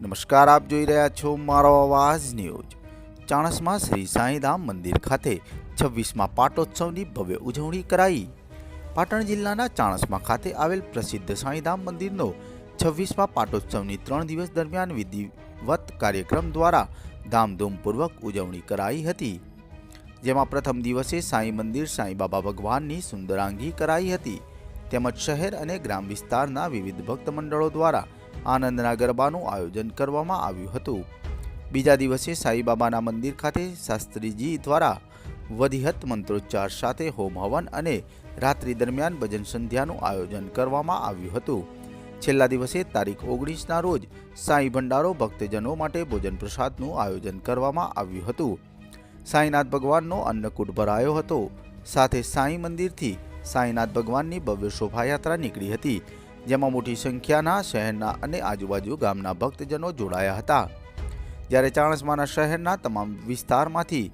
નમસ્કાર, આપ જોઈ રહ્યા છો મારો અવાજ ન્યૂઝ. ચાણસમાં શ્રી સાંઈધામ મંદિર ખાતે છવ્વીસમાં પાટોત્સવની ભવ્ય ઉજવણી કરાઈ. પાટણ જિલ્લાના ચાણસમાં ખાતે આવેલ પ્રસિદ્ધ સાંઈધામ મંદિરનો છવ્વીસમાં પાટોત્સવની ત્રણ દિવસ દરમિયાન વિધિવત કાર્યક્રમ દ્વારા ધામધૂમપૂર્વક ઉજવણી કરાઈ હતી. જેમાં પ્રથમ દિવસે સાંઈ મંદિર સાંઈબાબા ભગવાનની સુંદરાંગી કરાઈ હતી. તેમજ શહેર અને ગ્રામ વિસ્તારના વિવિધ ભક્ત મંડળો દ્વારા આનંદના ગરબાનું આયોજન કરવામાં આવ્યું હતું. બીજા દિવસે સાંઈબાબાના મંદિર ખાતે શાસ્ત્રીજી દ્વારા વધિહત મંત્રોચ્ચાર સાથે હોમ હવન અને રાત્રિ દરમિયાન ભજન સંધ્યાનું આયોજન કરવામાં આવ્યું હતું. છેલ્લા દિવસે તારીખ ઓગણીસના રોજ સાંઈ ભંડારો ભક્તજનો માટે ભોજન પ્રસાદનું આયોજન કરવામાં આવ્યું હતું. સાંઈનાથ ભગવાનનો અન્નકૂટ ભરાયો હતો. સાથે સાંઈ મંદિરથી સાંઈનાથ ભગવાનની ભવ્ય શોભાયાત્રા નીકળી હતી. જેમાં મોટી સંખ્યાના શહેરના અને આજુબાજુ ગામના ભક્તજનો જોડાયા હતા. જ્યારે ચાણસમાના શહેરના તમામ વિસ્તારમાંથી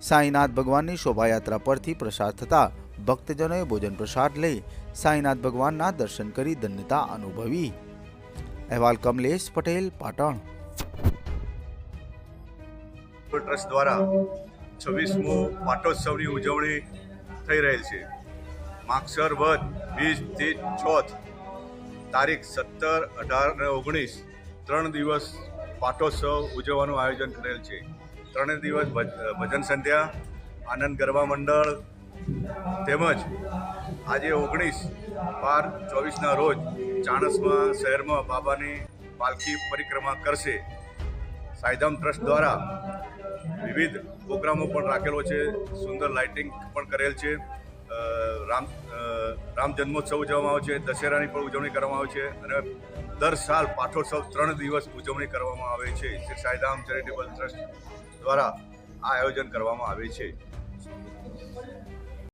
સાંઈનાથ ભગવાનની શોભાયાત્રા પરથી પ્રસાર થતા ભક્તજનોએ ભોજન પ્રસાદ લઈ સાંઈનાથ ભગવાનના દર્શન કરી ધન્યતા અનુભવી. અહેવાલ કમલેશ પટેલ, પાટણ. ટ્રસ્ટ દ્વારા છવ્વીસમો પાટોત્સવની ઉજવણી થઈ રહેલ છે. માગસર વધ વીસથી ચોથ તારીખ સત્તર અઢાર અને ઓગણીસ ત્રણ દિવસ પાટોત્સવ ઉજવવાનું આયોજન કરેલ છે. ત્રણેય દિવસ ભજ- ભજન સંધ્યા, આનંદ ગરબા મંડળ તેમજ આજે ઓગણીસ બાર ચોવીસના રોજ ચાણસમાં શહેરમાં બાબાની પાલખી પરિક્રમા કરશે. સાઈધામ ટ્રસ્ટ દ્વારા વિવિધ પ્રોગ્રામો પણ રાખેલો છે. સુંદર લાઇટિંગ પણ કરેલ છે. રામ રામ જન્મોત્સવ ઉજવવામાં આવે છે, દશેરાની પણ ઉજવણી કરવામાં આવે છે અને દર સાલ પાઠોત્સવ ત્રણ દિવસ ઉજવણી કરવામાં આવે છે. શ્રી સાઈધામ ચેરિટેબલ ટ્રસ્ટ દ્વારા આ આયોજન કરવામાં આવે છે.